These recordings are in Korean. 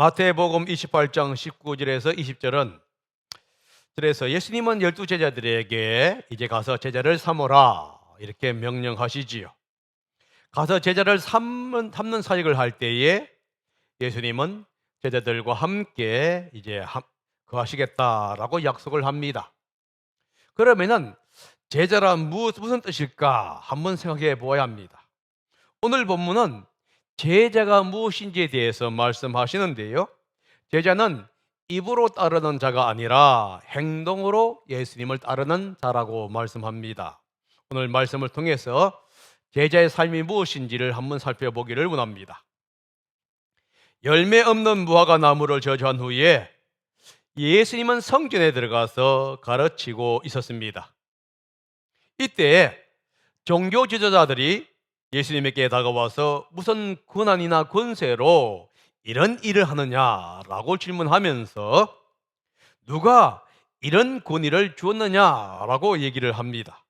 마태복음 28장 19절에서 20절은 그래서 예수님은 열두 제자들에게 이제 가서 제자를 삼어라 이렇게 명령하시지요. 가서 제자를 삼는, 삼는 사역을 할 때에 예수님은 제자들과 함께 이제 함- 거하시겠다라고 약속을 합니다. 그러면은 제자란 무- 무슨 뜻일까 한번 생각해 보아야 합니다. 오늘 본문은 제자가 무엇인지에 대해서 말씀하시는데요. 제자는 입으로 따르는 자가 아니라 행동으로 예수님을 따르는 자라고 말씀합니다. 오늘 말씀을 통해서 제자의 삶이 무엇인지를 한번 살펴보기를 원합니다. 열매 없는 무화과 나무를 저주한 후에 예수님은 성전에 들어가서 가르치고 있었습니다. 이때 종교 지도자들이 예수님에게 다가와서 무슨 권한이나 권세로 이런 일을 하느냐라고 질문하면서 누가 이런 권위를 주었느냐라고 얘기를 합니다.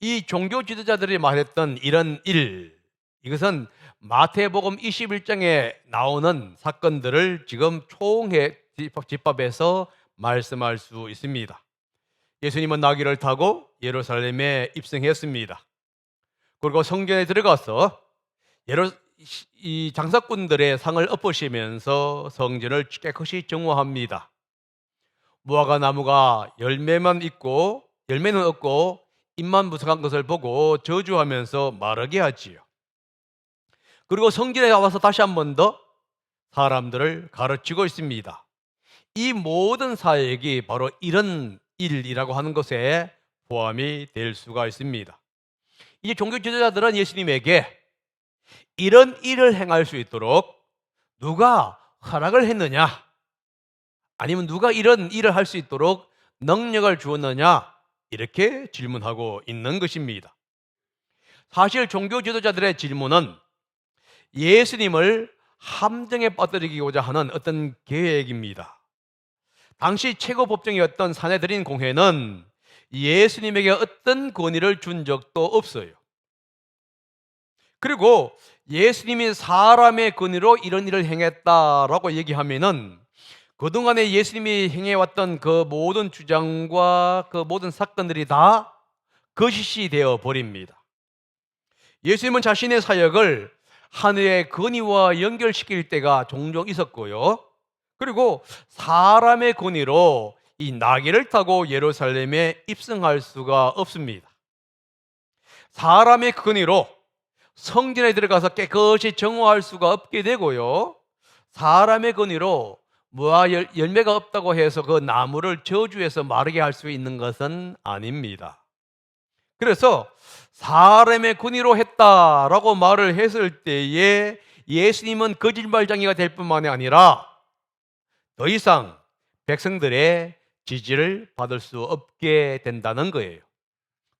이 종교 지도자들이 말했던 이런 일, 이것은 마태복음 21장에 나오는 사건들을 지금 총회 집합에서 말씀할 수 있습니다. 예수님은 나귀를 타고 예루살렘에 입성했습니다. 그리고 성전에 들어가서 예루, 이 장사꾼들의 상을 엎으시면서 성전을 깨끗이 정화합니다. 무화과 나무가 열매만 있고 열매는 없고 잎만 부석한 것을 보고 저주하면서 마르게 하지요. 그리고 성전에 와서 다시 한 번 더 사람들을 가르치고 있습니다. 이 모든 사역이 바로 이런 일이라고 하는 것에 포함이 될 수가 있습니다. 이제 종교 지도자들은 예수님에게 이런 일을 행할 수 있도록 누가 허락을 했느냐? 아니면 누가 이런 일을 할 수 있도록 능력을 주었느냐? 이렇게 질문하고 있는 것입니다. 사실 종교 지도자들의 질문은 예수님을 함정에 빠뜨리고자 하는 어떤 계획입니다. 당시 최고 법정이었던 사내들인 공회는 예수님에게 어떤 권위를 준 적도 없어요. 그리고 예수님이 사람의 권위로 이런 일을 행했다라고 얘기하면은 그동안에 예수님이 행해왔던 그 모든 주장과 그 모든 사건들이 다 거짓이 되어 버립니다. 예수님은 자신의 사역을 하늘의 권위와 연결시킬 때가 종종 있었고요. 그리고 사람의 권위로 이 나귀를 타고 예루살렘에 입성할 수가 없습니다. 사람의 권위로 성전에 들어가서 깨끗이 정화할 수가 없게 되고요. 사람의 권위로 무화 열- 열매가 없다고 해서 그 나무를 저주해서 마르게 할 수 있는 것은 아닙니다. 그래서 사람의 권위로 했다라고 말을 했을 때에 예수님은 거짓말장이가 될 뿐만이 아니라 더 이상 백성들의 지지를 받을 수 없게 된다는 거예요.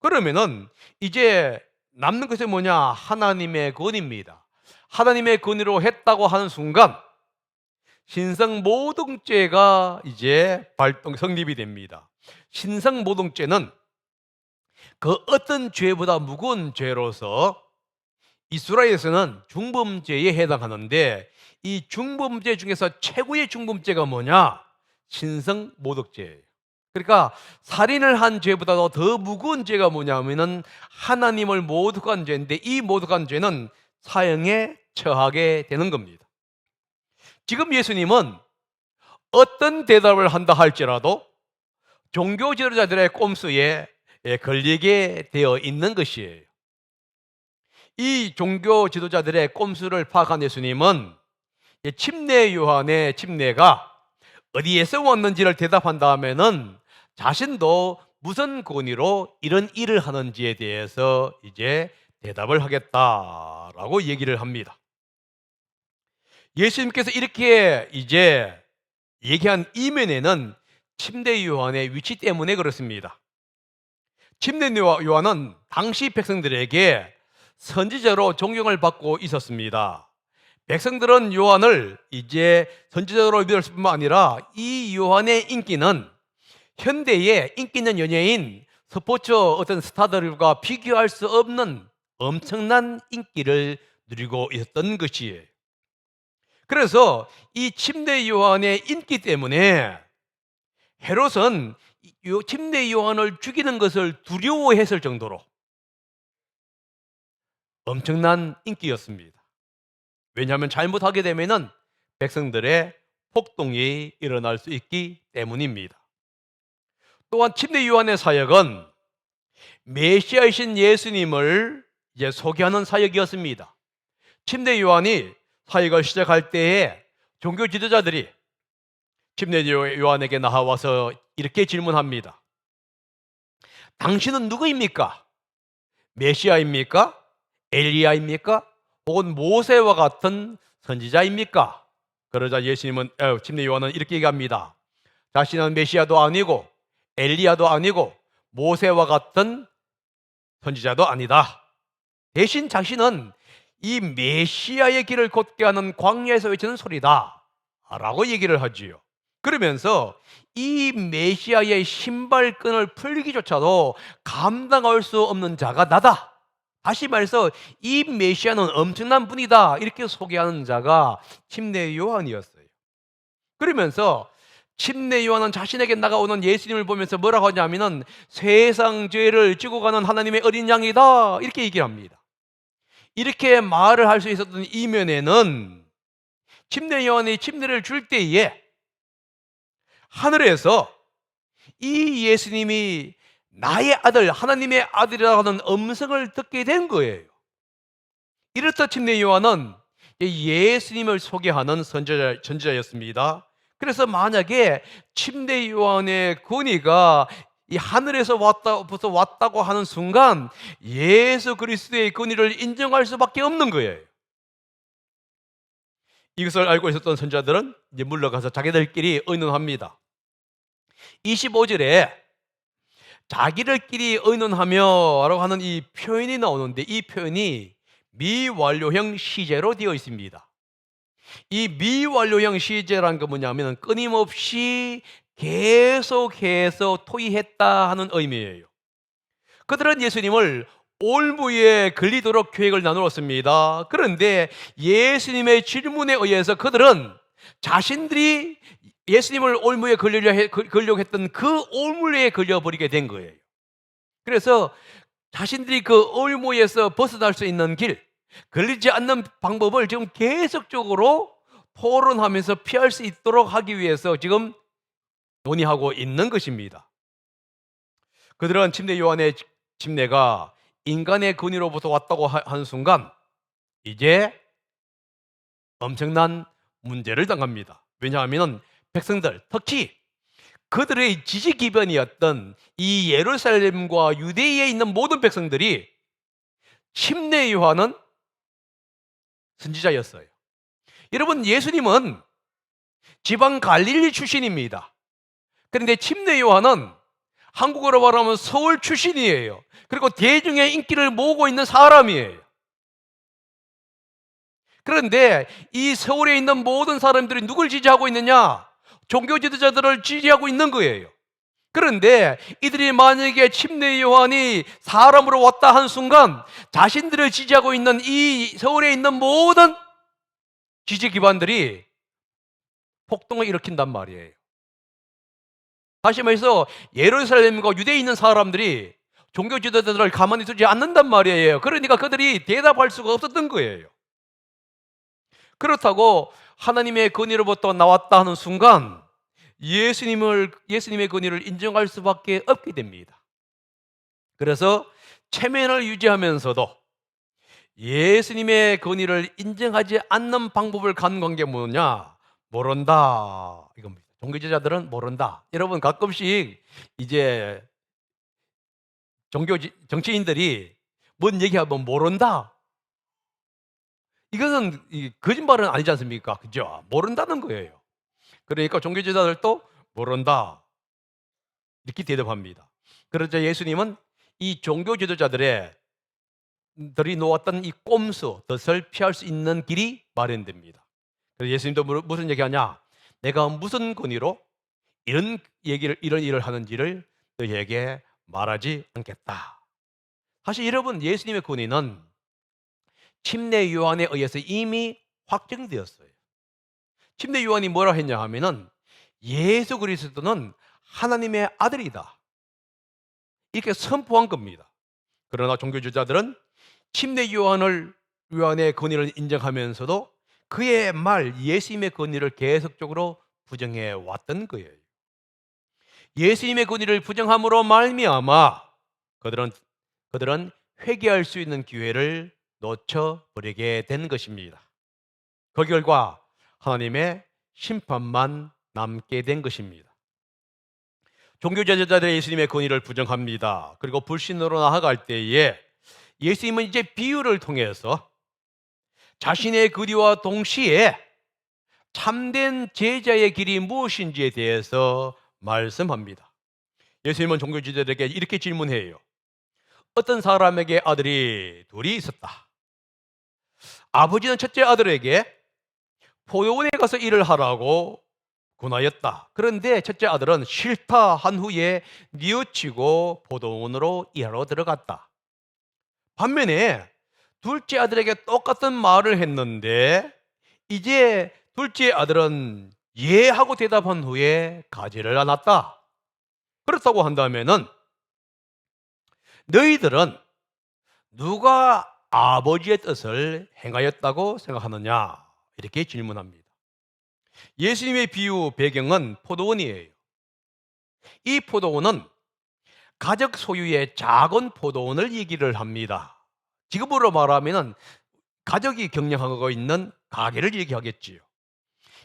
그러면은 이제 남는 것이 뭐냐? 하나님의 권위입니다. 하나님의 권위로 했다고 하는 순간 신성 모독죄가 이제 발동 성립이 됩니다. 신성 모독죄는 그 어떤 죄보다 무거운 죄로서 이스라엘에서는 중범죄에 해당하는데 이 중범죄 중에서 최고의 중범죄가 뭐냐? 신성 모독죄예요. 그러니까 살인을 한 죄보다도 더 무거운 죄가 뭐냐면은 하나님을 모독한 죄인데 이 모독한 죄는 사형에 처하게 되는 겁니다. 지금 예수님은 어떤 대답을 한다 할지라도 종교 지도자들의 꼼수에 예, 걸리게 되어 있는 것이에요. 이 종교 지도자들의 꼼수를 파악한 예수님은 이 침례 요한의 침례가 어디에서 왔는지를 대답한 다음에는 자신도 무슨 권위로 이런 일을 하는지에 대해서 이제 대답을 하겠다라고 얘기를 합니다. 예수님께서 이렇게 이제 얘기한 이면에는 침례 요한의 위치 때문에 그렇습니다. 침례 요한은 당시 백성들에게 선지자로 존경을 받고 있었습니다. 백성들은 요한을 이제 선지자로 믿을 뿐만 아니라 이 요한의 인기는 현대의 인기 있는 연예인 스포츠 어떤 스타들과 비교할 수 없는 엄청난 인기를 누리고 있었던 것이에요. 그래서 이 침례 요한의 인기 때문에 헤롯은 이 요- 침례 요한을 죽이는 것을 두려워했을 정도로 엄청난 인기였습니다. 왜냐하면 잘못하게 되면은 백성들의 폭동이 일어날 수 있기 때문입니다. 또한 침례 요한의 사역은 메시아이신 예수님을 이제 소개하는 사역이었습니다. 침례 요한이 사역을 시작할 때에 종교 지도자들이 침례 요한에게 나와서 이렇게 질문합니다. 당신은 누구입니까? 메시아입니까? 엘리야입니까? 혹은 모세와 같은 선지자입니까? 그러자 예수님은 에, 침례 요한은 이렇게 얘기합니다. 자신은 메시아도 아니고 엘리야도 아니고 모세와 같은 선지자도 아니다. 대신 자신은 이 메시아의 길을 곧게 하는 광야에서 외치는 소리다. 라고 얘기를 하지요. 그러면서 이 메시아의 신발끈을 풀기조차도 감당할 수 없는 자가 나다. 다시 말해서 이 메시아는 엄청난 분이다. 이렇게 소개하는 자가 침례 요한이었어요. 그러면서 침례 요한은 자신에게 나가오는 예수님을 보면서 뭐라고 하냐면은 세상 죄를 지고 가는 하나님의 어린 양이다. 이렇게 얘기를 합니다. 이렇게 말을 할 수 있었던 이면에는 침례 요한이 침례를 줄 때에 하늘에서 이 예수님이 나의 아들, 하나님의 아들이라는 음성을 듣게 된 거예요. 이렇듯 침례 요한은 예수님을 소개하는 선지자, 선지자였습니다. 그래서 만약에 침례 요한의 권위가 이 하늘에서 왔다, 부터 왔다고 하는 순간 예수 그리스도의 권위를 인정할 수밖에 없는 거예요. 이것을 알고 있었던 선자들은 이제 물러가서 자기들끼리 의논합니다. 25절에 자기들끼리 의논하며라고 하는 이 표현이 나오는데 이 표현이 미완료형 시제로 되어 있습니다. 이 미완료형 시제라는 게 뭐냐면 끊임없이 계속해서 토의했다 하는 의미예요. 그들은 예수님을 올무에 걸리도록 계획을 나누었습니다. 그런데 예수님의 질문에 의해서 그들은 자신들이 예수님을 올무에 걸리려 해- 걸- 걸려고 했던 그 올무에 걸려버리게 된 거예요. 그래서 자신들이 그 올무에서 벗어날 수 있는 길, 걸리지 않는 방법을 지금 계속적으로 토론하면서 피할 수 있도록 하기 위해서 지금 논의하고 있는 것입니다. 그들은 침례 요한의 침례가 인간의 권위로부터 왔다고 하- 한 순간 이제 엄청난 문제를 당합니다. 왜냐하면 백성들, 특히 그들의 지지 기변이었던 이 예루살렘과 유대에 있는 모든 백성들이 침례 요한은 선지자였어요. 여러분 예수님은 지방 갈릴리 출신입니다. 그런데 침례 요한은 한국어로 말하면 서울 출신이에요. 그리고 대중의 인기를 모으고 있는 사람이에요. 그런데 이 서울에 있는 모든 사람들이 누굴 지지하고 있느냐? 종교 지도자들을 지지하고 있는 거예요. 그런데 이들이 만약에 침례 요한이 사람으로 왔다 한 순간 자신들을 지지하고 있는 이 서울에 있는 모든 지지 기반들이 폭동을 일으킨단 말이에요. 다시 말해서 예루살렘과 유대에 있는 사람들이 종교 지도자들을 가만히 두지 않는단 말이에요. 그러니까 그들이 대답할 수가 없었던 거예요. 그렇다고 하나님의 권위로부터 나왔다 하는 순간 예수님을 예수님의 권위를 인정할 수밖에 없게 됩니다. 그래서 체면을 유지하면서도 예수님의 권위를 인정하지 않는 방법을 갖는 게 뭐냐? 모른다. 이겁니다. 종교지자들은 모른다. 여러분 가끔씩 이제 종교 정치인들이 뭔 얘기하면 모른다. 이것은 이 거짓말은 아니지 않습니까? 그죠? 모른다는 거예요. 그러니까 종교 지자들도 모른다. 이렇게 대답합니다. 그러자 예수님은 이 종교 지도자들의 들이 놓았던 이 꼼수, 덫을 피할 수 있는 길이 마련됩니다. 그래서 예수님도 무- 무슨 얘기하냐? 내가 무슨 권위로 이런 얘기를 이런 일을 하는지를 너희에게 말하지 않겠다. 사실 여러분 예수님의 권위는 침례 요한에 의해서 이미 확정되었어요. 침례 요한이 뭐라 했냐 하면은 예수 그리스도는 하나님의 아들이다. 이렇게 선포한 겁니다. 그러나 종교 주자들은 침례 요한을 요한의 권위를 인정하면서도 그의 말 예수님의 권위를 계속적으로 부정해 왔던 거예요. 예수님의 권위를 부정함으로 말미암아 그들은 그들은 회개할 수 있는 기회를 놓쳐 버리게 된 것입니다. 그 결과 하나님의 심판만 남게 된 것입니다. 종교 제자들의 예수님의 권위를 부정합니다. 그리고 불신으로 나아갈 때에 예수님은 이제 비유를 통해서 자신의 거리와 동시에 참된 제자의 길이 무엇인지에 대해서 말씀합니다. 예수님은 종교지들에게 이렇게 질문해요. 어떤 사람에게 아들이 둘이 있었다. 아버지는 첫째 아들에게 포도원에 가서 일을 하라고 군하였다. 그런데 첫째 아들은 싫다 한 후에 뉘우치고 포도원으로 일하러 들어갔다. 반면에 둘째 아들에게 똑같은 말을 했는데 이제 둘째 아들은 예 하고 대답한 후에 가지를 않았다. 그렇다고 한다면은 너희들은 누가 아버지의 뜻을 행하였다고 생각하느냐? 이렇게 질문합니다. 예수님의 비유 배경은 포도원이에요. 이 포도원은 가족 소유의 작은 포도원을 얘기를 합니다. 지금으로 말하면 가족이 경영하고 있는 가게를 얘기하겠지요.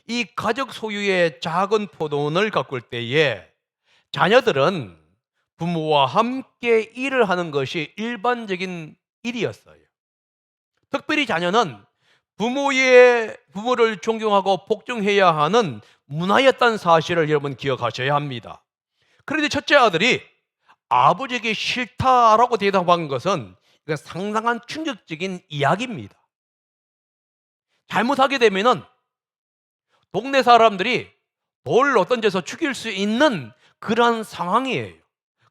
이 가족 소유의 작은 포도원을 가꿀 때에 자녀들은 부모와 함께 일을 하는 것이 일반적인 일이었어요. 특별히 자녀는 부모의 부모를 존경하고 복종해야 하는 문화였다는 사실을 여러분 기억하셔야 합니다. 그런데 첫째 아들이 아버지에게 싫다라고 대답한 것은 상당한 충격적인 이야기입니다. 잘못하게 되면은 동네 사람들이 돌로 던져서 죽일 수 있는 그러한 상황이에요.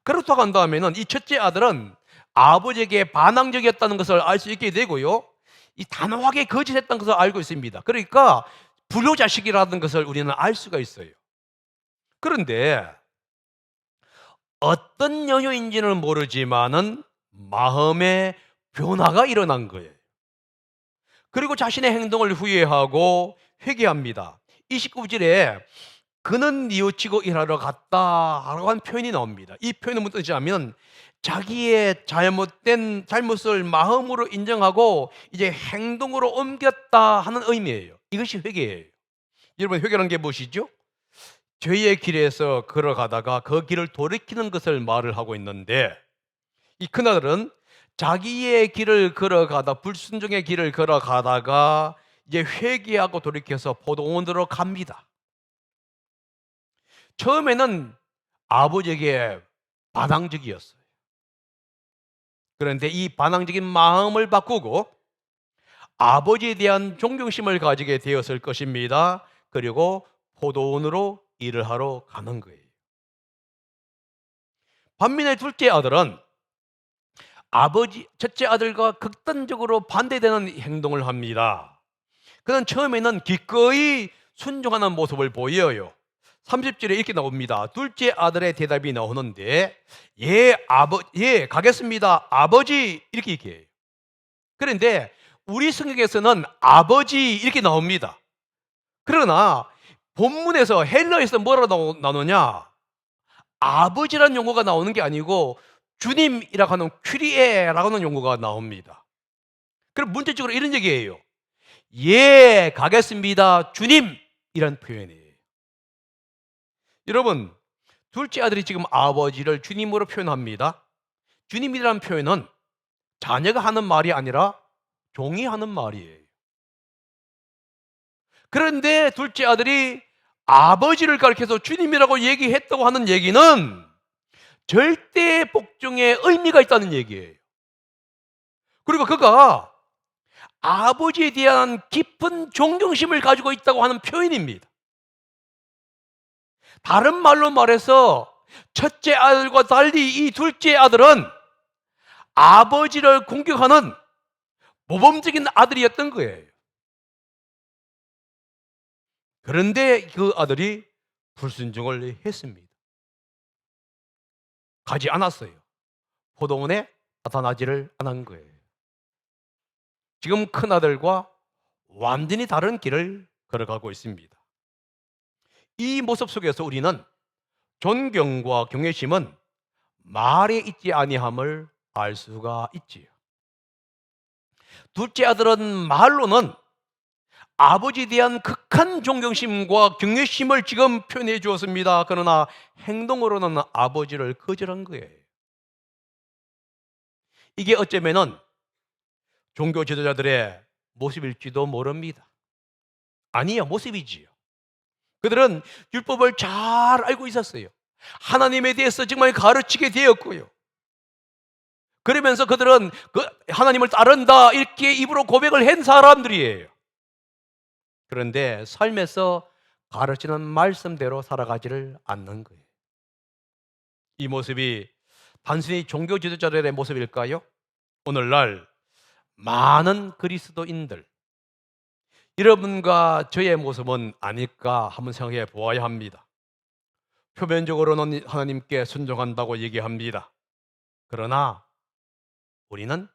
그렇다고 한다면은 이 첫째 아들은 아버지에게 반항적이었다는 것을 알 수 있게 되고요. 이 단호하게 거짓했다는 것을 알고 있습니다. 그러니까 불효자식이라는 것을 우리는 알 수가 있어요. 그런데 어떤 연유인지는 모르지만은 마음의 변화가 일어난 거예요. 그리고 자신의 행동을 후회하고 회개합니다. 29절에 그는 뉘우치고 일하러 갔다라고 한 표현이 나옵니다. 이 표현은 무슨 뜻이냐면 자기의 잘못된 잘못을 마음으로 인정하고 이제 행동으로 옮겼다 하는 의미예요. 이것이 회개예요. 여러분 회개라는 게 무엇이죠? 죄의 길에서 걸어가다가 그 길을 돌이키는 것을 말을 하고 있는데 이 큰아들은 자기의 길을 걸어가다 불순종의 길을 걸어가다가 이제 회개하고 돌이켜서 포도원으로 갑니다. 처음에는 아버지에게 반항적이었어요. 그런데 이 반항적인 마음을 바꾸고 아버지에 대한 존경심을 가지게 되었을 것입니다. 그리고 포도원으로 일을 하러 가는 거예요. 반면에 둘째 아들은 아버지, 첫째 아들과 극단적으로 반대되는 행동을 합니다. 그는 처음에는 기꺼이 순종하는 모습을 보여요. 30절에 이렇게 나옵니다. 둘째 아들의 대답이 나오는데, 예, 아버, 예, 가겠습니다. 아버지, 이렇게 얘기해요. 그런데 우리 성경에서는 아버지, 이렇게 나옵니다. 그러나 본문에서 헬러에서 뭐라 나오느냐? 아버지라는 용어가 나오는 게 아니고 주님이라고 하는 큐리에라고 하는 용어가 나옵니다. 그럼 문제적으로 이런 얘기예요. 예, 가겠습니다. 주님이란 표현이에요. 여러분, 둘째 아들이 지금 아버지를 주님으로 표현합니다. 주님이라는 표현은 자녀가 하는 말이 아니라 종이 하는 말이에요. 그런데 둘째 아들이 아버지를 가리켜서 주님이라고 얘기했다고 하는 얘기는 절대 복종의 의미가 있다는 얘기예요. 그리고 그가 아버지에 대한 깊은 존경심을 가지고 있다고 하는 표현입니다. 다른 말로 말해서 첫째 아들과 달리 이 둘째 아들은 아버지를 공격하는 모범적인 아들이었던 거예요. 그런데 그 아들이 불순종을 했습니다. 가지 않았어요. 포도원에 나타나지를 않은 거예요. 지금 큰 아들과 완전히 다른 길을 걸어가고 있습니다. 이 모습 속에서 우리는 존경과 경외심은 말에 있지 아니함을 알 수가 있지요. 둘째 아들은 말로는 아버지에 대한 극한 존경심과 경외심을 지금 표현해 주었습니다. 그러나 행동으로는 아버지를 거절한 거예요. 이게 어쩌면은 종교 지도자들의 모습일지도 모릅니다. 아니요, 모습이지요. 그들은 율법을 잘 알고 있었어요. 하나님에 대해서 정말 가르치게 되었고요. 그러면서 그들은 그 하나님을 따른다 이렇게 입으로 고백을 한 사람들이에요. 그런데 삶에서 가르치는 말씀대로 살아가지를 않는 거예요. 이 모습이 단순히 종교 지도자들의 모습일까요? 오늘날 많은 그리스도인들 여러분과 저의 모습은 아닐까 한번 생각해 보아야 합니다. 표면적으로는 하나님께 순종한다고 얘기합니다. 그러나 우리는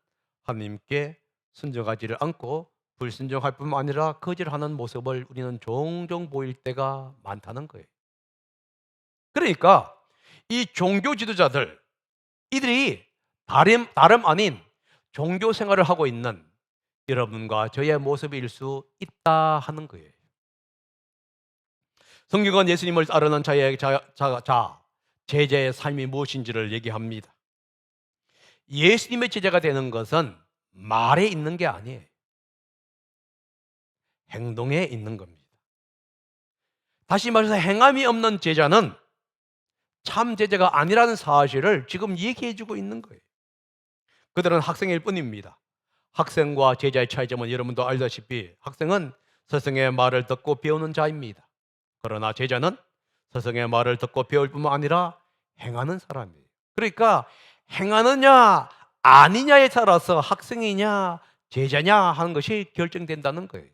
하나님께 순종하지를 않고 불순종할 뿐만 아니라 거절하는 모습을 우리는 종종 보일 때가 많다는 거예요. 그러니까 이 종교 지도자들 이들이 다름, 다름 아닌 종교 생활을 하고 있는 여러분과 저의 모습일 수 있다 하는 거예요. 성경은 예수님을 따르는 자의 자, 자, 자 제자의 삶이 무엇인지를 얘기합니다. 예수님의 제자가 되는 것은 말에 있는 게 아니에요. 행동에 있는 겁니다. 다시 말해서 행함이 없는 제자는 참 제자가 아니라는 사실을 지금 얘기해 주고 있는 거예요. 그들은 학생일 뿐입니다. 학생과 제자의 차이점은 여러분도 알다시피 학생은 스승의 말을 듣고 배우는 자입니다. 그러나 제자는 스승의 말을 듣고 배울 뿐만 아니라 행하는 사람이에요. 그러니까 행하느냐 아니냐에 따라서 학생이냐 제자냐 하는 것이 결정된다는 거예요.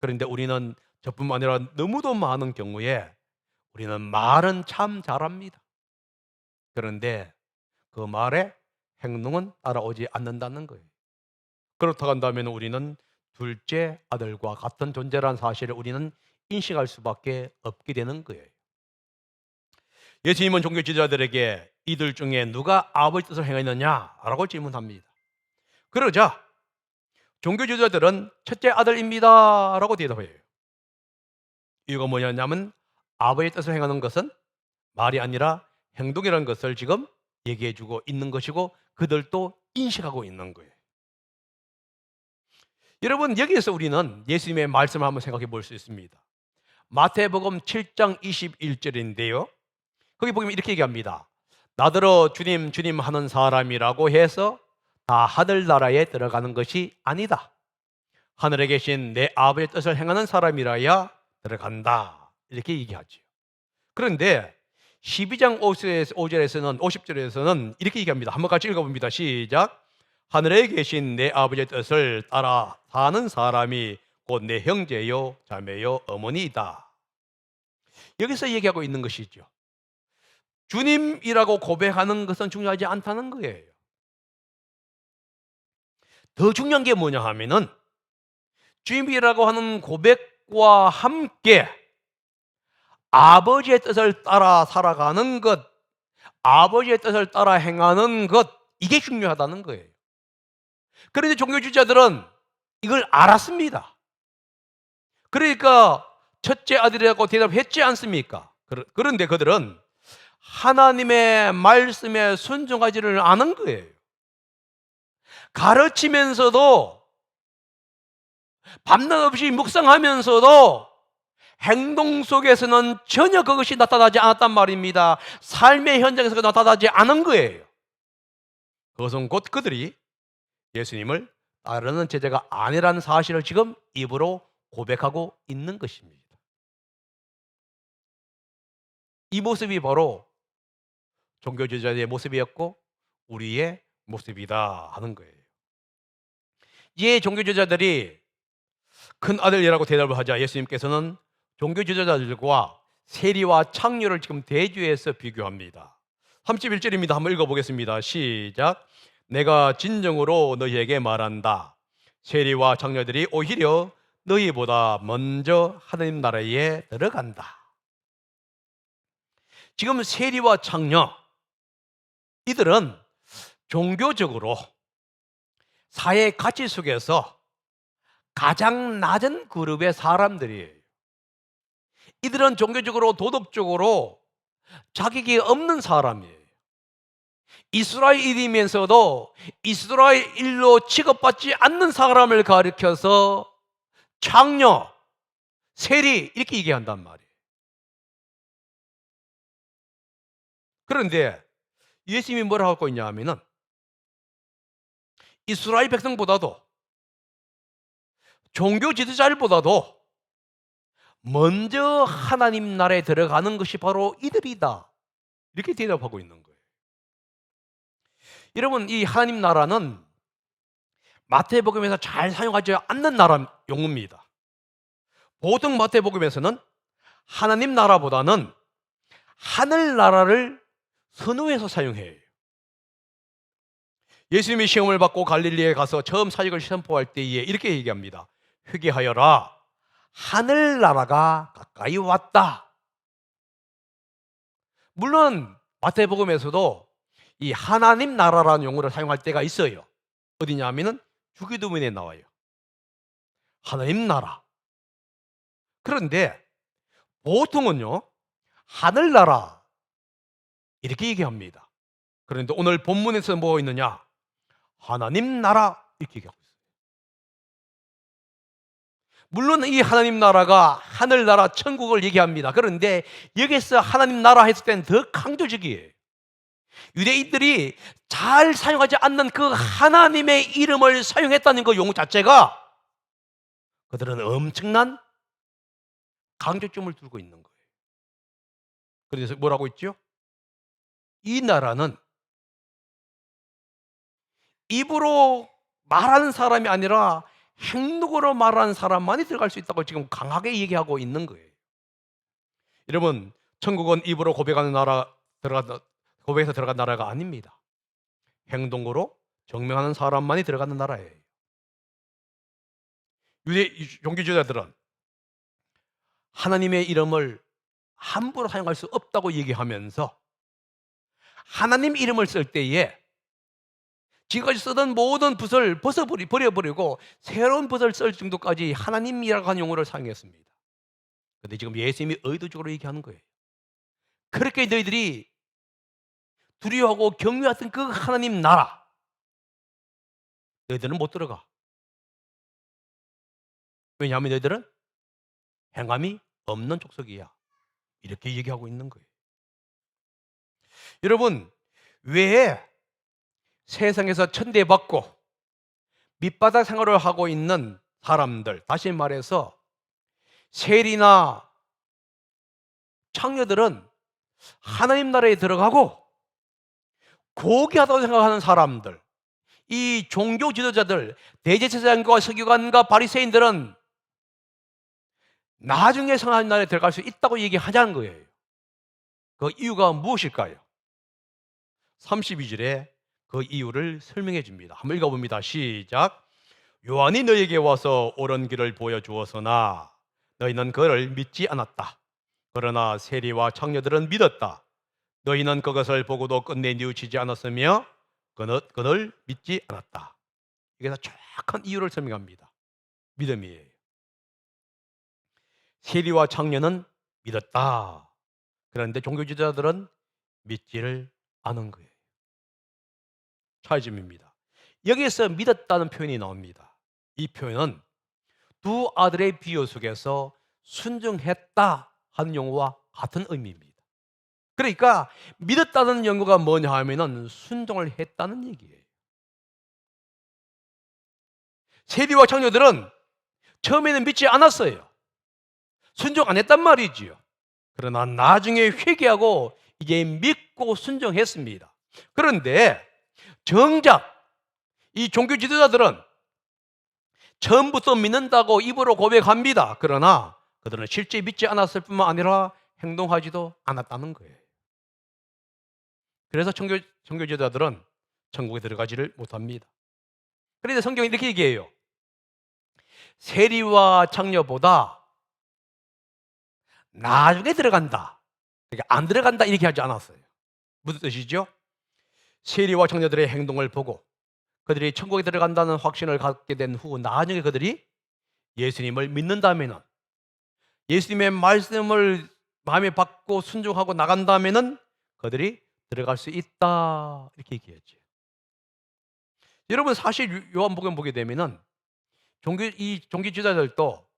그런데 우리는 저뿐만 아니라 너무도 많은 경우에 우리는 말은 참 잘합니다. 그런데 그 말에 행동은 따라오지 않는다는 거예요. 그렇다고 한다면 우리는 둘째 아들과 같은 존재라는 사실을 우리는 인식할 수밖에 없게 되는 거예요. 예수님은 종교 지도자들에게 이들 중에 누가 아버지 뜻을 행했느냐라고 질문합니다. 그러자 종교 지도자들은 첫째 아들입니다라고 대답해요. 이유가 뭐냐면 아버지의 뜻을 행하는 것은 말이 아니라 행동이라는 것을 지금 얘기해주고 있는 것이고 그들도 인식하고 있는 거예요. 여러분 여기에서 우리는 예수님의 말씀을 한번 생각해 볼 수 있습니다. 마태복음 7장 21절인데요. 거기 보면 이렇게 얘기합니다. 나더러 주님 주님 하는 사람이라고 해서 다 하늘 나라에 들어가는 것이 아니다. 하늘에 계신 내 아버지의 뜻을 행하는 사람이라야 들어간다. 이렇게 얘기하죠. 그런데 12장 5절에서는 50절에서는 이렇게 얘기합니다. 한번 같이 읽어봅니다. 시작. 하늘에 계신 내 아버지의 뜻을 따라 사는 사람이 곧 내 형제요, 자매요, 어머니이다. 여기서 얘기하고 있는 것이죠. 주님이라고 고백하는 것은 중요하지 않다는 거예요. 더 중요한 게 뭐냐 하면은 주님이라고 하는 고백과 함께 아버지의 뜻을 따라 살아가는 것, 아버지의 뜻을 따라 행하는 것, 이게 중요하다는 거예요. 그런데 종교주의자들은 이걸 알았습니다. 그러니까 첫째 아들이라고 대답했지 않습니까? 그런데 그들은 하나님의 말씀에 순종하지를 않은 거예요. 가르치면서도 밤낮 없이 묵상하면서도 행동 속에서는 전혀 그것이 나타나지 않았단 말입니다. 삶의 현장에서 나타나지 않은 거예요. 그것은 곧 그들이 예수님을 따르는 제자가 아니라는 사실을 지금 입으로 고백하고 있는 것입니다. 이 모습이 바로 종교 지도자의 모습이었고 우리의 모습이다 하는 거예요. 이 종교 지도자들이 큰 아들이라고 대답을 하자 예수님께서는 종교 지도자들과 세리와 창녀를 지금 대주해서 비교합니다. 31절입니다. 한번 읽어보겠습니다. 시작. 내가 진정으로 너희에게 말한다. 세리와 창녀들이 오히려 너희보다 먼저 하나님 나라에 들어간다. 지금 세리와 창녀 이들은 종교적으로 사회 가치 속에서 가장 낮은 그룹의 사람들이에요. 이들은 종교적으로 도덕적으로 자격이 없는 사람이에요. 이스라엘이면서도 이스라엘로 취급받지 않는 사람을 가리켜서 창녀, 세리 이렇게 얘기한단 말이에요. 그런데 예수님이 뭐라고 하고 있냐 하면은 이스라엘 백성보다도 종교 지도자들보다도 먼저 하나님 나라에 들어가는 것이 바로 이들이다. 이렇게 대답하고 있는 거예요. 여러분, 이 하나님 나라는 마태복음에서 잘 사용하지 않는 나라 용어입니다. 보통 마태복음에서는 하나님 나라보다는 하늘 나라를 선호해서 사용해요. 예수님이 시험을 받고 갈릴리에 가서 처음 사역을 선포할 때에 이렇게 얘기합니다. 회개하여라. 하늘 나라가 가까이 왔다. 물론 마태복음에서도 이 하나님 나라라는 용어를 사용할 때가 있어요. 어디냐 하면은 주기도문에 나와요. 하나님 나라. 그런데 보통은요. 하늘나라 이렇게 얘기합니다. 그런데 오늘 본문에서 뭐 있느냐? 하나님 나라 이렇게 얘기하고 있어요. 물론 이 하나님 나라가 하늘나라 천국을 얘기합니다. 그런데 여기서 하나님 나라 했을 때는 더 강조적이에요. 유대인들이 잘 사용하지 않는 그 하나님의 이름을 사용했다는 그 용어 자체가 그들은 엄청난 강조점을 두고 있는 거예요. 그래서 뭐라고 있죠? 이 나라는 입으로 말하는 사람이 아니라 행동으로 말하는 사람만이 들어갈 수 있다고 지금 강하게 얘기하고 있는 거예요. 여러분, 천국은 입으로 고백하는 나라 들어간 고백해서 들어간 나라가 아닙니다. 행동으로 증명하는 사람만이 들어가는 나라예요. 유대 종교주자들은 하나님의 이름을 함부로 사용할 수 없다고 얘기하면서 하나님 이름을 쓸 때에 지금까지 쓰던 모든 붓을 벗어버리, 버려버리고 새로운 붓을 쓸 정도까지 하나님이라고 하는 용어를 사용했습니다. 근데 지금 예수님이 의도적으로 얘기하는 거예요. 그렇게 너희들이 두려워하고 경외했던 그 하나님 나라 너희들은 못 들어가. 왜냐하면 너희들은 행함이 없는 족속이야. 이렇게 얘기하고 있는 거예요. 여러분, 왜 세상에서 천대받고 밑바닥 생활을 하고 있는 사람들, 다시 말해서 세리나 창녀들은 하나님 나라에 들어가고 고귀하다고 생각하는 사람들, 이 종교 지도자들, 대제사장과 서기관과 바리새인들은 나중에 성하나님 나라에 들어갈 수 있다고 얘기하자는 거예요. 그 이유가 무엇일까요? 32절에 그 이유를 설명해 줍니다. 한번 읽어봅니다. 시작. 요한이 너에게 와서 옳은 길을 보여주었으나 너희는 그를 믿지 않았다. 그러나 세리와 창녀들은 믿었다. 너희는 그것을 보고도 끝내 뉘우치지 않았으며 그는, 그를 믿지 않았다. 다 정확한 이유를 설명합니다. 믿음이에요. 세리와 창녀는 믿었다. 그런데 종교 지도자들은 믿지를 않은 거예요. 차이점입니다. 여기에서 믿었다는 표현이 나옵니다. 이 표현은 두 아들의 비유 속에서 순종했다 하는 용어와 같은 의미입니다. 그러니까 믿었다는 연구가 뭐냐 하면은 순종을 했다는 얘기예요. 세리와 창녀들은 처음에는 믿지 않았어요. 순종 안 했단 말이지요. 그러나 나중에 회개하고 이제 믿고 순종했습니다. 그런데 정작 이 종교 지도자들은 처음부터 믿는다고 입으로 고백합니다. 그러나 그들은 실제 믿지 않았을 뿐만 아니라 행동하지도 않았다는 거예요. 그래서 청교, 청교제자들은 천국에 들어가지를 못합니다. 그런데 성경이 이렇게 얘기해요. 세리와 창녀보다 나중에 들어간다. 그러니까 안 들어간다 이렇게 하지 않았어요. 무슨 뜻이죠? 세리와 청녀들의 행동을 보고 그들이 천국에 들어간다는 확신을 갖게 된 후 나중에 그들이 예수님을 믿는다면은 예수님의 말씀을 마음에 받고 순종하고 나간다면은 그들이 들어갈 수 있다 이렇게 얘기했죠. 여러분 사실 요한복음 보게 되면은 종교 이 종교 지도자들도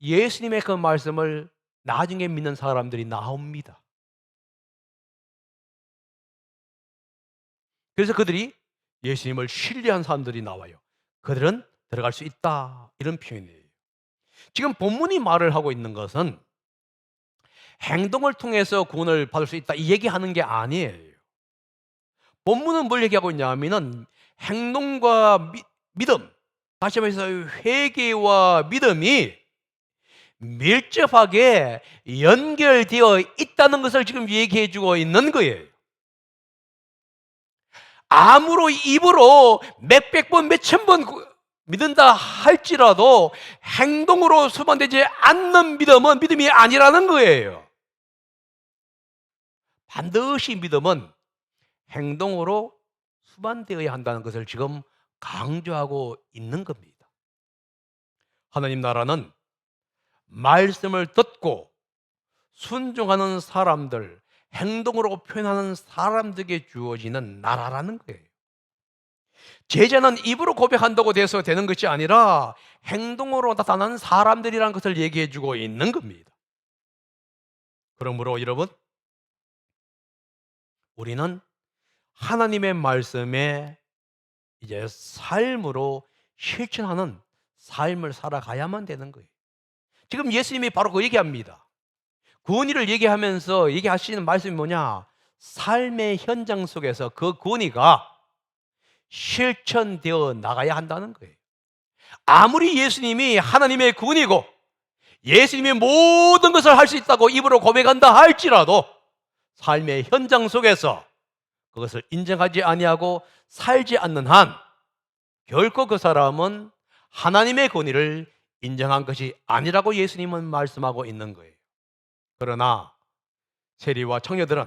예수님의 그 말씀을 나중에 믿는 사람들이 나옵니다. 그래서 그들이 예수님을 신뢰한 사람들이 나와요. 그들은 들어갈 수 있다. 이런 표현이에요. 지금 본문이 말을 하고 있는 것은 행동을 통해서 구원을 받을 수 있다. 이 얘기하는 게 아니에요. 본문은 뭘 얘기하고 있냐 하면은 행동과 미, 믿음, 다시 말해서 회개와 믿음이 밀접하게 연결되어 있다는 것을 지금 얘기해 주고 있는 거예요. 아무로 입으로 몇백 번, 몇천 번 믿는다 할지라도 행동으로 수반되지 않는 믿음은 믿음이 아니라는 거예요. 반드시 믿음은 행동으로 수반되어야 한다는 것을 지금 강조하고 있는 겁니다. 하나님 나라는 말씀을 듣고 순종하는 사람들, 행동으로 표현하는 사람들에게 주어지는 나라라는 거예요. 제자는 입으로 고백한다고 돼서 되는 것이 아니라 행동으로 나타나는 사람들이라는 것을 얘기해 주고 있는 겁니다. 그러므로 여러분, 우리는 하나님의 말씀에 이제 삶으로 실천하는 삶을 살아가야만 되는 거예요. 지금 예수님이 바로 그 얘기합니다. 구원의를 얘기하면서 얘기하시는 말씀이 뭐냐? 삶의 현장 속에서 그 구원의가 실천되어 나가야 한다는 거예요. 아무리 예수님이 하나님의 구원이고 예수님이 모든 것을 할 수 있다고 입으로 고백한다 할지라도 삶의 현장 속에서 그것을 인정하지 아니하고 살지 않는 한 결코 그 사람은 하나님의 권위를 인정한 것이 아니라고 예수님은 말씀하고 있는 거예요. 그러나 세리와 청녀들은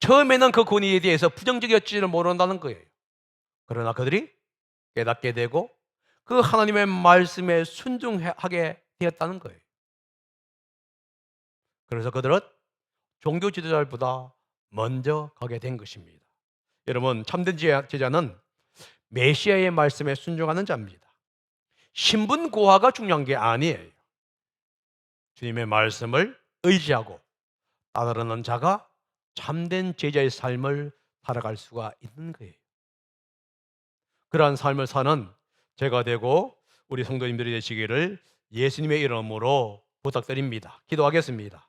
처음에는 그 권위에 대해서 부정적이었지를 모른다는 거예요. 그러나 그들이 깨닫게 되고 그 하나님의 말씀에 순종하게 되었다는 거예요. 그래서 그들은 종교 지도자들보다 먼저 가게 된 것입니다. 여러분, 참된 제자는 메시아의 말씀에 순종하는 자입니다. 신분 고하가 중요한 게 아니에요. 주님의 말씀을 의지하고 따르는 자가 참된 제자의 삶을 살아갈 수가 있는 거예요. 그러한 삶을 사는 제가 되고 우리 성도님들이 되시기를 예수님의 이름으로 부탁드립니다. 기도하겠습니다.